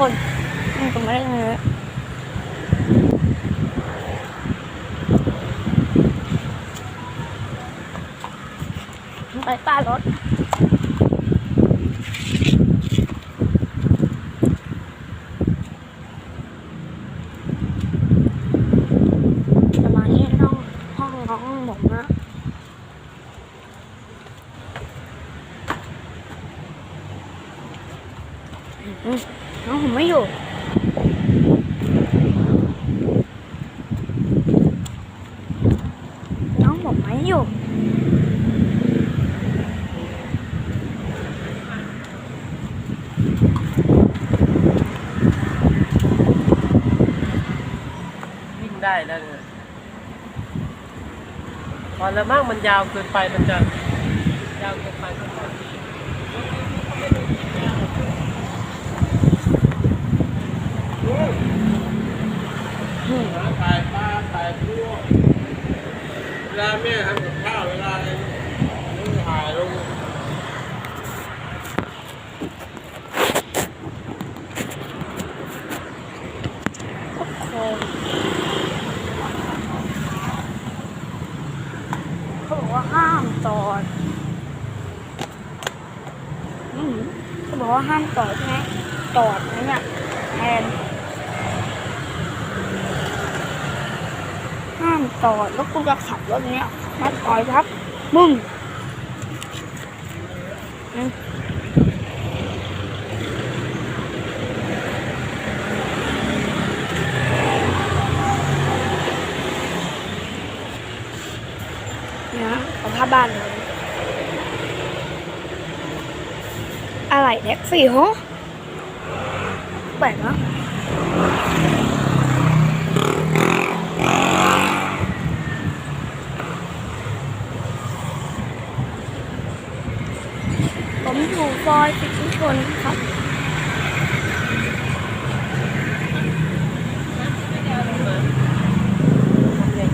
คนมันก็ไม่ได้เงินไปใต้รถจะ น้องผมไม่อยู่น้องผมไม่อยู่วิ่งได้แล้วเนี่ยพอแล้วมากมันยาวเกินไปมันจะยาวเกินไปมัน จะถ่ายปลาถ่ายพวกเวลาแม่ทำกับข้าวเวลาอะไรนี่ถ่ายลงทุกคนเขาบอกว่าห้ามจอดเขาบอกว่าห้ามจอดใช่ไหมจอดนะเนี่ยแทนามจอดแล้วกูจะขับรถเนี้ยมาต่อยทับ มึงอืมเนี่ยนะสภาพบ้านเลยอะไรแท็กซี่ฮะแปลกนะ ผมอยู่ซอยสิทธิชนครับ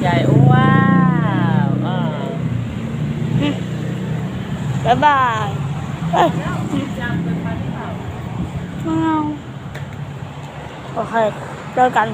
ใหญ่ๆว้าวอ่าบ๊ายบายเอ้ยยาวเกินไปหรือเปล่าไม่เอาโอเคเจอกัน